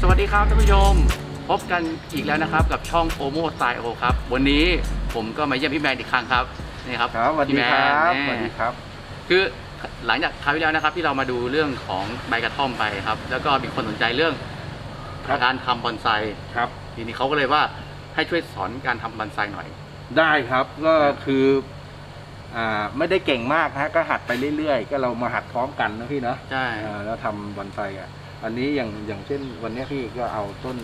สวัสดีครับท่านผู้ชม พบกันอีกแล้วนะครับกับช่องโอโมสไตโอครับ วันนี้ผมก็มาเยี่ยมพี่แมนอีกครั้งครับนี่ครับครับสวัสดีพี่แมคนรับแน่สวัสดีครับ คือ หลังจากคราวที่แล้วนะครับที่เรามาดูเรื่องของใบกระท่อมไปครับ แล้วก็มีคนสนใจเรื่องครับ การทำบอนไซครับ ทีนี้เขาก็เลยว่าให้ช่วยสอนการทำบอนไซหน่อย ได้ครับก็คืออ่าไม่ได้เก่งมากฮะก็หัดไปเรื่อยๆ ก็เรามาหัดพร้อมกันนะพี่เนาะใช่อ่าแล้วทำบอนไซอะ อันนี้อย่างอย่างเช่นวันนี้พี่ก็เอาต้น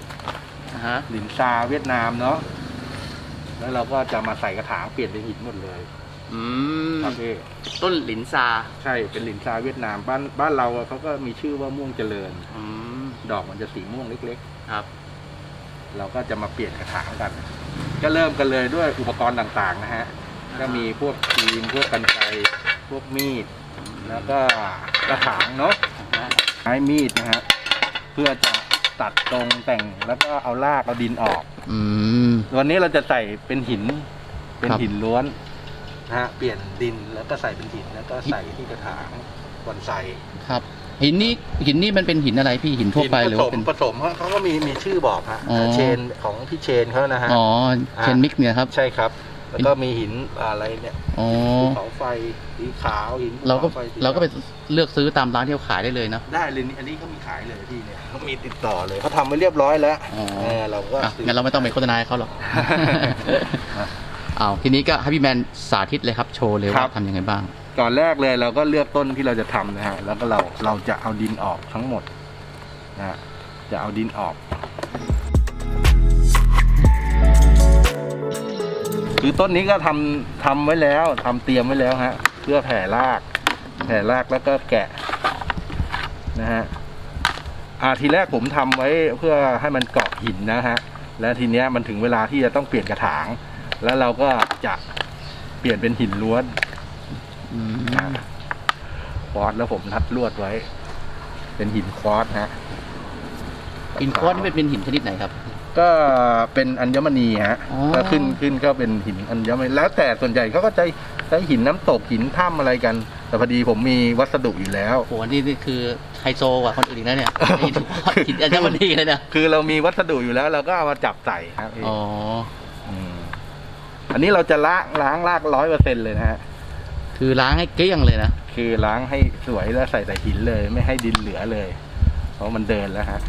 นะฮะหลินซาเวียดนามเนาะแล้วเราก็จะมาใส่กระถางเปลี่ยนเป็นหินหมดเลย อืมครับพี่ต้นหลินซาใช่เป็นหลินซาเวียดนามบ้านบ้านเราอะเขาก็มีชื่อว่าม่วงเจริญ อืมดอกมันจะสีม่วงเล็ก ครับ ๆ เราก็จะมาเปลี่ยนกระถางกัน ก็เริ่มกันเลยด้วยอุปกรณ์ต่างๆนะฮะก็มีพวกครีมพวกกันไกรพวกมีด แล้วก็กระถางเนาะใช้มีดนะฮะเพื่อจะตัดตรงแต่งแล้วก็เอารากเอาดินออก อืม วันนี้เราจะใส่เป็นหิน เป็นครับ หินล้วน นะฮะเปลี่ยนดินแล้วก็ใส่เป็นหินแล้วก็ใส่ที่กระถางบอนไซครับ หินนี่หินนี่มันเป็นหินอะไรพี่หินทั่วไปหรือผว่าสมเป็นผสมเขาเขาก็มีมีชื่อบอกฮะอ๋อเชนของพี่เชนเขานะฮะอ๋อเชนมิกเนี่ยครับใช่ครับแล้วก็มีหินอะไรเนี่ยอ๋อภูเขาไฟสีขาวหินภูเราก็ขไฟสีเราก็ไปขวเลือกซื้อตามร้านที่เขาขายได้เลยเนาะได้เลยนี่อันนี้เขามีขายเลยพี่เนี่ยเขามีติดต่อเลยเขาทำไว้เรียบร้อยแล้วอ๋อเออเราก็อะซื้องั้นเราไม่ต้องไปโฆษณาให้เขาหรอก อ้าวทีนี้ก็ให้พี่แมนสาธิตเลยครับโชว์เลยครัว่าบ ทำยังไงบ้าง ก่อนแรกเลยเราก็เลือกต้นที่เราจะทำนะฮะ แล้วก็เราเราจะเอาดินออกทั้งหมดนะฮะจะเอาดินออก คือต้นนี้ก็ทำทำไว้แล้วทำเตรียมไว้แล้วฮะ เพื่อแผ่ราก แผ่รากแล้วก็แกะนะฮะอ่าทีแรกผมทำไว้เพื่อให้มันเกาะหินนะฮะ และทีเนี้ยมันถึงเวลาที่จะต้องเปลี่ยนกระถาง แล้วเราก็จะเปลี่ยนเป็นหินล้วนอืมควอตแล้วผมนัดลวดไว้ เป็นหินควอตฮะหินก้อนนี่เป็นเป็นหินชนิดไหนครับ ก็เป็นอัญมณีฮะอ๋อก็ขึ้นขึ้นก็เป็นหินอัญมณีแล้วแต่ส่วนใหญ่เขาก็ใช้ใช้หินน้ำตกหินถ้ำอะไรกัน แต่พอดีผมมีวัสดุอยู่แล้วโหนี่นี่คือไฮโซกว่าคนอื่นอีกนะเนี่ยหินก้อนหินอัญมณีเลยนะคือเรามีวัสดุอยู่แล้วเราก็เอามาจับใส่ครับพี่อ๋อม อันนี้เราจะล้างล้างรากร้อยเปอร์เซ็นเลยนะฮะ คือล้างให้เกลี้ยงเลยนะ คือล้างให้สวยแล้วใส่แต่หินเลย ไม่ให้ดินเหลือเลย เพราะมันเดินแล้วฮะ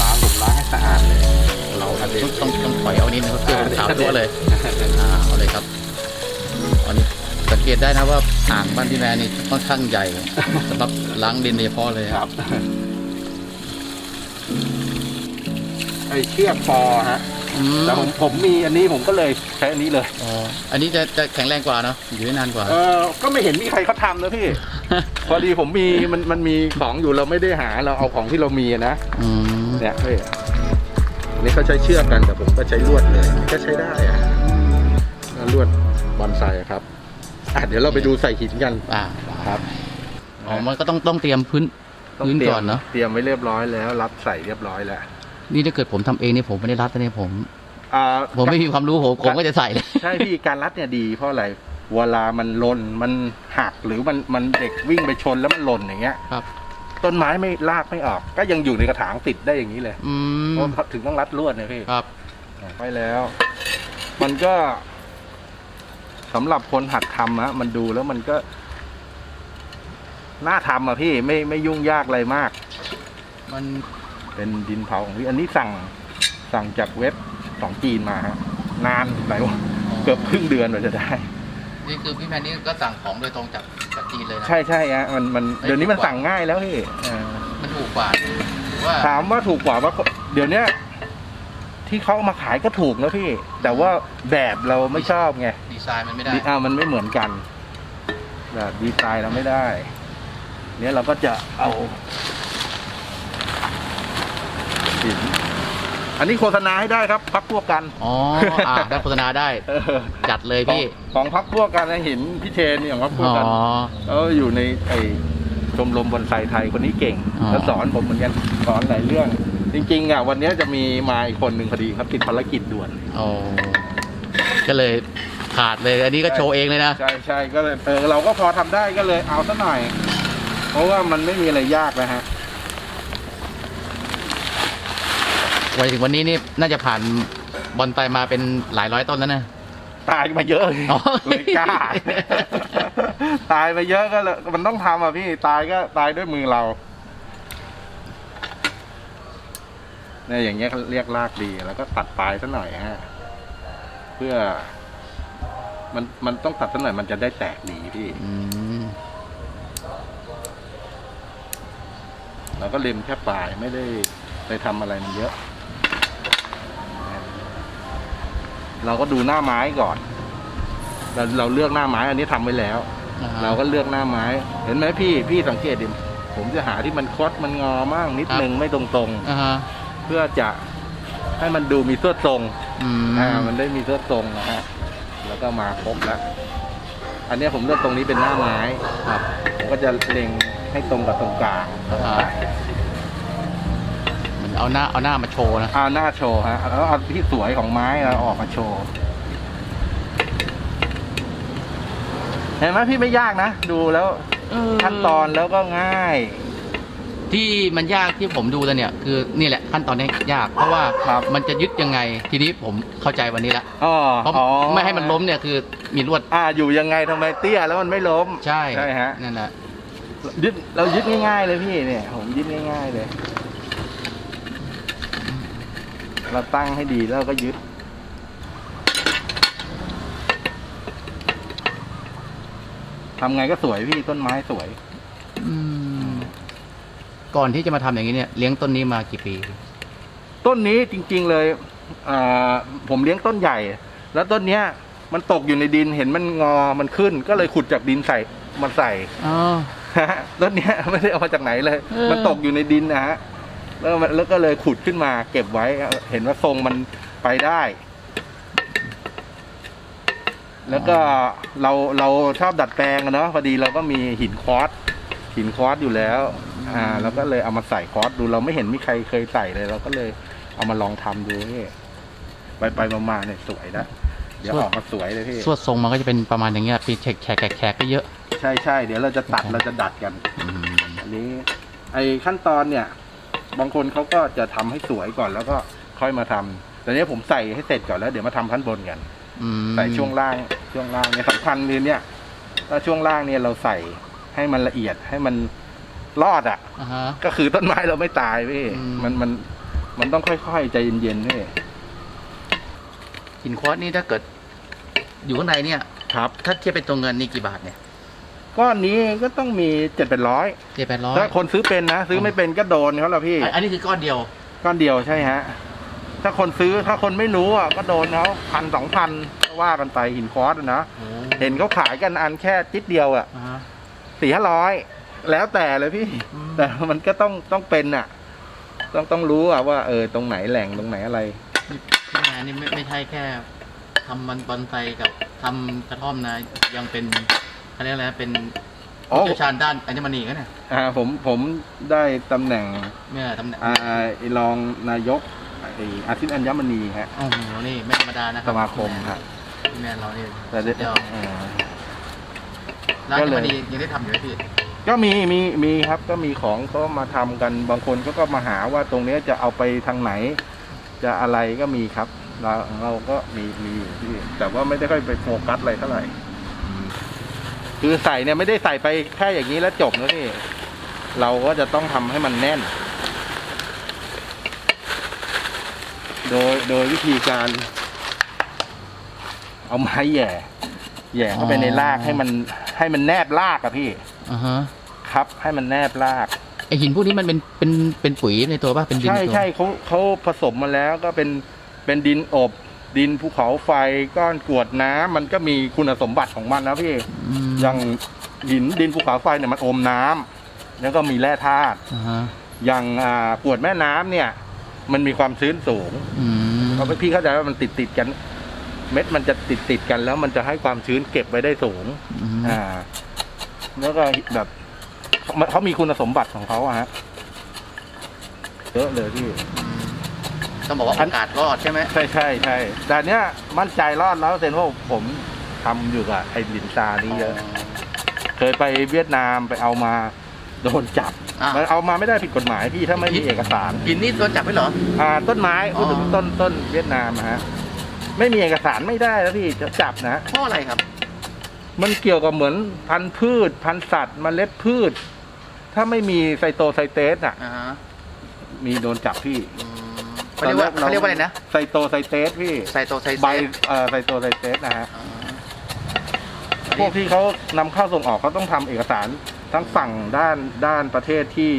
ล้างผมล้างให้สะอาดเลย เรากระเด็นต้องต้องถอยเอานิดนึงครับเพื่อขาวตัวเลยอ่าเอาเลยครับอันนี้สังเกตได้นะว่าอ่างบ้านพี่แมนนี่ค่อนข้างใหญ่สำหรับล้างดินโดยเฉพาะเลยครับไอเชือกฟอฮะ อืมแต่ผมผมมีอันนี้ผมก็เลยใช้อันนี้เลย อ๋ออันนี้จะจะแข็งแรงกว่าเนาะอยู่ได้นานกว่า เออก็ไม่เห็นมีใครเขาทำนะพี่ พอดีผมมีมันมันมีของอยู่เราไม่ได้หาเราเอาของที่เรามีอะนะอืมเนี่ยเฮ้ยอันนี้เขาใช้เชือกกันแต่ผมก็ใช้ลวดเลยก็ใช้ได้อะลวดบอนไซอะครับอะเดี๋ยวเราไปดูใส่หินกันอ่าครับอ๋อมันก็ต้องต้องเตรียมพื้นต้องพื้นเตรียก่มอนเนาะ เตรียมไว้เรียบร้อยแล้ว รับใส่เรียบร้อยแล้ว นี่ถ้าเกิดผมทำเองนี่ผมไม่ได้รัดนะเนี่ยผมอ่าผมไม่มีความรู้ผมผมก็จะใส่เลยใช่พี่การรัดเนี่ยดีเพราะอะไรเวลามันหล่นมันหักหรือมันมันเด็กวิ่งไปชนแล้วมันหล่นอย่างเงี้ยครับ ต้นไม้ไม่ลากไม่ออก ก็ยังอยู่ในกระถางติดได้อย่างนี้เลยอืมเพราะถึงต้องรัดลวดนะพี่ครับไปแล้ว มันก็สำหรับคนหัดทำอะมันดูแล้วมันก็น่าทำอะพี่ไม่ไม่ยุ่งยากอะไรมาก มัน เป็นดินเผาของพี่อันนี้สั่งสั่งจากเว็บของจีนมาฮะนานหลายวันเกือบครึ่งเดือนกว่าจะได้ นี่คือพี่แมนนี่ก็สั่งของโดยตรงจากจากจีนเลยนะใช่ใช่ฮะมันมันไอ้เดี๋ยวนี้ถูกมันกว่าสั่งง่ายแล้วพี่อ่า มันถูกกว่าหรือว่าถามว่าถูกกว่าว่าเดี๋ยวเนี้ยที่เขาเอามาขายก็ถูกนะพี่ แต่ว่าแบบเราไม่ชอบไงดีไซน์มันไม่ได้ ดีอ่ามันไม่เหมือนกัน แบบดีไซน์เราไม่ได้ เนี่ยเราก็จะเอา หิน อันนี้โฆษณาให้ได้ครับพักพวกกัน อ๋ออ่าได้โฆษณาได้ เออจัดเลยพี่ ของของพักพวกกันนะเห็นพี่เชนเนี่ยของพักพวอ๋กอกันเอออยู่ในไอ้ชมรมบอนไซไทยคนนี้เก่งอ๋อ แล้วสอนผมเหมือนกันสอนหลายเรื่อง จริงๆอะวันนี้จะมีมาอีกคนหนึ่งพอดีครับติดภารกิจด่วน โอ้ก็เลยขาดเลย อันนี้ก็โชว์เองเลยนะ ใช่ใช่ก็เลยเออเราก็พอทำได้ก็เลยเอาซะหน่อย เพราะว่ามันไม่มีอะไรยากนะฮะ ไว้ถึงวันนี้นี่น่าจะผ่านบอลไตมาเป็นหลายร้อยต้นแล้วนะ ตายมาเยอะอ๋อเลยกล้า ตายไปเยอะก็เลยมันต้องทำอะพี่ตายก็ตายด้วยมือเราเนี่ยอย่างเงี้ยเขาเรียกลากดีแล้วก็ตัดปลายซะหน่อยฮะเพื่อ มันมันต้องตัดซะหน่อยมันจะได้แตกดีพี่อืมเราก็เล็มแค่ปลายไม่ได้ไปทำอะไรมันเยอะ เราก็ดูหน้าไม้ก่อน เราเราเลือกหน้าไม้อันนี้ทำไว้แล้วอ่ฮะเราก็เลือกหน้าไม้ เห็นไหมพี่พี่สังเกตดิผมจะหาที่มันคดมันงอมั่งนิดครับนึงไม่ตรงอ่าฮะๆเพื่อจะให้มันดูมีเสื้อทรงอืมอ่ามันได้มีเสื้อทรงนะฮะแล้วก็มาครบแล้วอันเนี้ยผมเลือกตรงนี้เป็นหน้าไม้ครับผมก็จะเล็งให้ตรงกับตรงกลางอ่าฮะ เหมันเอาหน้าเอาหน้ามาโชว์นะเอาหน้าโชว์ฮะแล้วเอาที่สวยของไม้เราออกมาโชว์เห็นไหมพี่ไม่ยากนะดูแล้วขั้นตอนแล้วก็ง่าย ที่มันยากที่ผมดูแล้วเนี่ย คือนี่แหละขั้นตอนนี้ยาก เพราะว่าครับมันจะยึดยังไง ทีนี้ผมเข้าใจวันนี้ละอ๋อเพราะอ๋อไม่ให้มันล้มเนี่ยคือมีลวดอ่าอยู่ยังไงทำไมเตี้ยแล้วมันไม่ล้ม ใช่ใช่ฮะนั่นแหละยึดเรายึดง่ายๆเลยพี่เนี่ย ผมยึดง่ายๆเลย เราตั้งให้ดีแล้วก็ยึด ทำไงก็สวยพี่ต้นไม้สวยอืมก่อนที่จะมาทำอย่างนี้เนี่ยเลี้ยงต้นนี้มากี่ปี ต้นนี้จริง ๆเลยอ่าผมเลี้ยงต้นใหญ่ แล้วต้นเนี้ย มันตกอยู่ในดินเห็นมันงอมันขึ้น ก็เลยขุดจากดินใส่มาใส่อ๋อฮะต้นเนี้ยไม่ได้เอามาจากไหนเลยเออมันตกอยู่ในดินนะฮะ แล้วมันแล้วก็เลยขุดขึ้นมาเก็บไว้ เห็นว่าทรงมันไปได้ แล้วก็เราเราชอบดัดแปลงอะเนาะพอดีเราก็มีหินคอสหินคอสอยู่แล้ว อ่าเราก็เลยเอามาใส่คอสดูเราไม่เห็นมีใครเคยใส่เลย เราก็เลยเอามาลองทำดูนี่ไปไปๆมาๆเนี่ยสวยนะเดี๋ยวออกมาสวยเลยพี่สวดทรงมันก็จะเป็นประมาณอย่างเงี้ยปีแฉกแฉกแขกก็เยอะ ใช่ใช่เดี๋ยวเราจะตัดเราจะดัดกันอืมอันนี้ ไอขั้นตอนเนี่ย บางคนเขาก็จะทำให้สวยก่อนแล้วก็ค่อยมาทำแต่เนี้ยผมใส่ให้เสร็จก่อนแล้วเดี๋ยวมาทำขั้นบนกันอืมใส่ช่วงล่างช่วงล่างเนี่ยสำคัญคือเนี่ยถ้าช่วงล่างเนี่ยเราใส่ให้มันละเอียดให้มันรอดอะอ่าฮะก็คือต้นไม้เราไม่ตายพี่อืมมันมันมันต้องค่อยๆใจเย็นๆพี่หินควอตนี่ถ้าเกิด อยู่ข้างในเนี่ย ครับ ถ้าเทียบเป็นตัวเงินนี่กี่บาทเนี่ย ก้อนนี้ก็ต้องมีเจ็ดเป็นร้อยเจ็ดแปดร้อยถ้าคนซื้อเป็นนะ ซื้อไม่เป็นก็โดนเขาแล้วพี่ อันนี้คือก้อนเดียว ก้อนเดียวใช่ฮะ ถ้าคนซื้อถ้าคนไม่รู้อะก็โดนเขาพันสองพันว่ากันไปหินคอสอะนะโอ้เห็นเขาขายกันอันแค่จิดเดียวอะอ่าฮะสี่ห้าร้อยแล้วแต่เลยพี่อืมแต่มันก็ต้องต้องเป็นอะ ต้องต้องรู้อะว่าเออตรงไหนแหล่งตรงไหนอะไรพี่แมนนี่ไม่ไม่ใช่แค่ทำมันบอนไซกับทำกระท่อมนะยังเป็น เขาเรียกอะไรนะเป็นอ๋อ ผู้เชี่ยวชาญด้านอัญมณีกันเนี่ยอ่าผมผมได้ตำแหน่งเนี่ยตำแหน่งอ่าไอ้รองนายกไอ้อาทิตย์อัญมณีฮะ โอ้โหนี่ไม่ธรรมดานะคสรับมาคมครับพี่แมนเราเนี่ยแต่ได้สุดยอดอ่าร้านก็อัญเลยมณียังได้ทำอยู่ไหมพี่ ก็มีมีมีครับก็มีของก็มาทำกันบางคนก็ก็มาหาว่าตรงเนี้ยจะเอาไปทางไหน จะอะไรก็มีครับ เราเราก็มีมีอยู่ที่แต่ว่าไม่ได้ค่อยไปโฟกัสอะไรเท่าไหร่ คือใส่เนี่ยไม่ได้ใส่ไปแค่อย่างนี้แล้วจบนะนี่เราก็จะต้องทำให้มันแน่น โดยโดยวิธีการ เอาไม้แหย่แหย่เข้าไปในรากให้มันให้มันแนบรากอะพี่ อ่าฮะครับ ให้มันแนบราก ไอหินพวกนี้มันเป็นเป็นเป็นปุ๋ยในตัวป่ะเป็นดินใช่ในตัวใช่เขาเขาผสมมาแล้วก็เป็นเป็นดินอบ ดินภูเขาไฟก้อนกรวดน้ำมันก็มีคุณสมบัติของมันนะพี่อืมอย่างหินดินภูเขาไฟเนี่ยมันอมน้ำแล้วก็มีแร่ธาตุอ่าฮะอย่างอ่ากรวดแม่น้ำเนี่ย มันมีความชื้นสูงอืมเพราะพี่เข้าใจว่ามันติดติดๆกัน เม็ดมันจะติดติดๆกันแล้วมันจะให้ความชื้นเก็บไว้ได้สูง อืมอ่า แล้วก็แบบมันเขามีคุณสมบัติของเขาอะฮะเยอะเลยพี่ ต้องบอกว่าอัโอนกาสรอดใช่ไหมใช่ใช่ใช่แต่เนี้ยมั่นใจรอดแล้วเซนว่าผมทำอยู่กับไอ้ลินซานี่เยอะ เคยไปเวียดนามไปเอามาโดนจับอะมันเอามาไม่ได้ผิดกฎหมายพี่ถ้าไม่มีเอกสาร หินนี่โดนจับไว้เหรอ อ่าต้นไม้อ๋อพูดถึงต้นต้นเวียดนามอะฮะไม่มีเอกสารไม่ได้แล้วพี่จะจับนะ เพราะอะไรครับ มันเกี่ยวกับเหมือนพันธุ์พืช พันธุ์สัตว์มเมล็ดพืช ถ้าไม่มีไซโตไซเตสอะ อ่าฮะมีโดนจับพี่ อืม เขาเรียกว่าเขาเรียกว่าอะไรนะ ไซโตไซเตสพี่ไซโตไซเซใบสเอ่อไซโตไซเตสนะฮะอ่าพวกที่เขานำเข้าส่งออกเขาต้องทำเอกสารทั้งฝั่งด้านด้านประเทศที่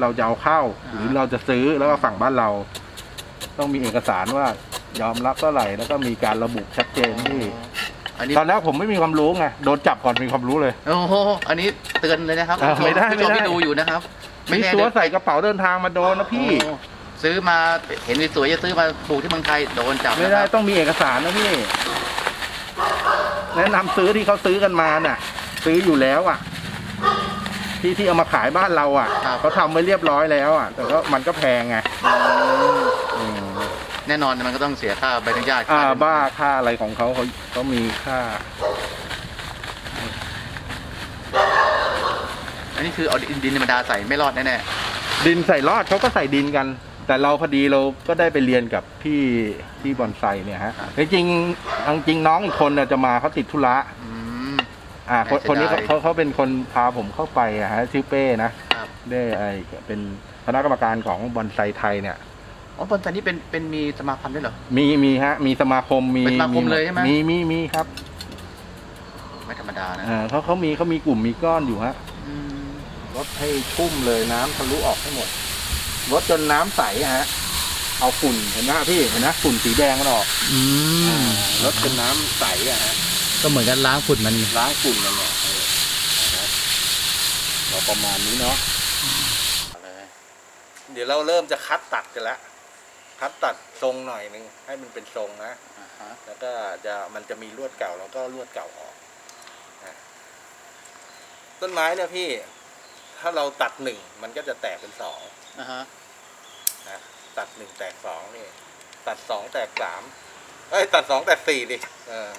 เราจะเอาเข้า หรือเราจะซื้อแล้วก็ฝั่งบ้านเรา ต้องมีเอกสารว่ายอมรับเท่าไหร่แล้วก็มีการระบุชัดเจนที่ อันนี้ตอนแรกผมไม่มีความรู้ไงโดนจับก่อนมีความรู้เลย โอ้โหอันนี้เตือนเลยนะครับอ่าไม่ได้ผู้ชมไม่ได้ ที่ดูอยู่นะครับมีแน่ตัวเดี๋ยใส่กระเป๋าเดินทางมาโดนนะพี่ โอ้ ซื้อมาเห็นสวยๆจะซื้อมาปลูกที่เมืองไทยโดนจับไม่นะคได้รับต้องมีเอกสารนะพี่ แนะนำซื้อที่เขาซื้อกันมาน่ะ ซื้ออยู่แล้วอะ ที่ที่เอามาขายบ้านเราอะเขาทำไว้เรียบร้อยแล้วอะ แต่ก็มันก็แพงไงอืมแน่นอนมันก็ต้องเสียค่าใบอนุญาตอ่าค่บ้าค่าอะไรของเขาเขาเขามีค่า อันนี้คือเอาดินธรรมดาใส่ไม่รอดแน่ดินใส่รอดเขาก็ใส่ดินกัน แต่เราพอดีเราก็ได้ไปเรียนกับพี่ที่บอนไซเนี่ยฮะจริงๆเอาจริงน้องอีกคนน่ะจะมาเขาติดธุระๆอืม อ่าคนเสียดายคนนี้เขาเขาเขาเป็นคนพาผมเข้าไปอะฮะชื่อเป้นะครับ ได้ไอเป็นคณะกรรมการของบอนไซไทยเนี่ย อ๋อบนสันนี้เป็นเป็นมีสมาพันธ์ด้วยเหรอ มีมีฮะ มีสมาคมมีเป็นสมาคมเลยใช่ไหม มีมีมีครับไม่ธรรมดานะอ่าเขาเขามีเขามีกลุ่มมีก้อนอยู่ฮะ อืมลดให้ชุ่มเลยน้ำทะลุออกให้หมด ลดจนน้ำใสอะฮะ เอาฝุ่นเห็นไหมฮะพี่เห็นไหมฝุ่นสีแดงมันออกอืมลดจนน้ำใสอะฮะก็เหมือนกันล้างฝุ่นมันล้างฝุ่นมันเนี่ยเออนะเราประมาณนี้เนาะเดี๋ยวเราเริ่มจะคัดตัดกันแล้วคัดตัดทรงหน่อยหนึงให้มันเป็นทรงนะอ่าฮะแล้วก็จะมันจะมีลวดเก่าแล้วก็ลวดเก่าออกนะต้นไม้เนี่ยพี่ ถ้าเราตัดหนึ่งมันก็จะแตกเป็นสอง อ่าฮะนะตัดหนึ่งแตกสองนี่ ตัดสองแตกสามเอ้ย ตัดสองแตกสี่ดิเออ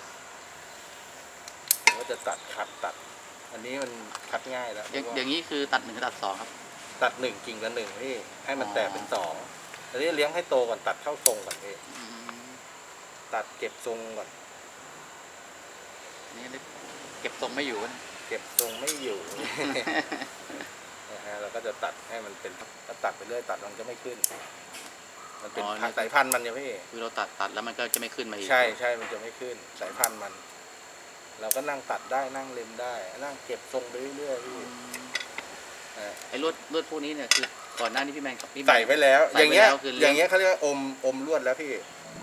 ผมก็จะตัดคัดตัด อันนี้มันคัดง่ายแล้วอย่างอย่างนี้คือตัดหนึ่งกับตัดสองครับ ตัดหนึ่งกิ่งละหนึ่งพี่ให้มันแตกเป็นสองอันนี้เลี้ยงให้โตก่อนตัดเข้าทรงก่อนพี่อืมตัดเก็บทรงก่อนนี่เก็บทรงไม่อยู่นะเก็บทรงไม่อยู่ นะฮะเราก็จะ ตัดให้มันเป็นถ้าตัดไปเรื่อยตัดมันจะไม่ขึ้น มันเป็นพันธุ์สายพันธุ์มันเนี่ยพี่ คือเราตัดตัดแล้วมันก็จะไม่ขึ้นมาอีกใช่ใช่มันจะไม่ขึ้น สายพันธุ์มัน เราก็นั่งตัดได้นั่งเล็มได้ นั่งเก็บทรงไปเรื่อยๆพี่อืมอ่าไอ้ลวดลวดพวกนี้เนี่ยคือก่อนหน้านี้พี่แมนกับพี่แมน ใส่ไว้แล้ว ใส่อย่างไว้เงี้ย แล้วคือเลี้ยง อย่างเงี้ยเขาเรียกว่าอมอมลวดแล้วพี่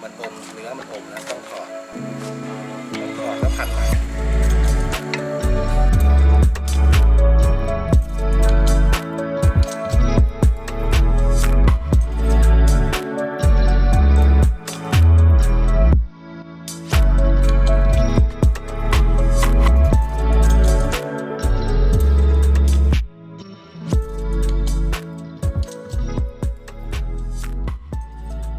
มันอมเนื้อมันอมแล้วต้องถอดต้องถอดแล้วพันไหน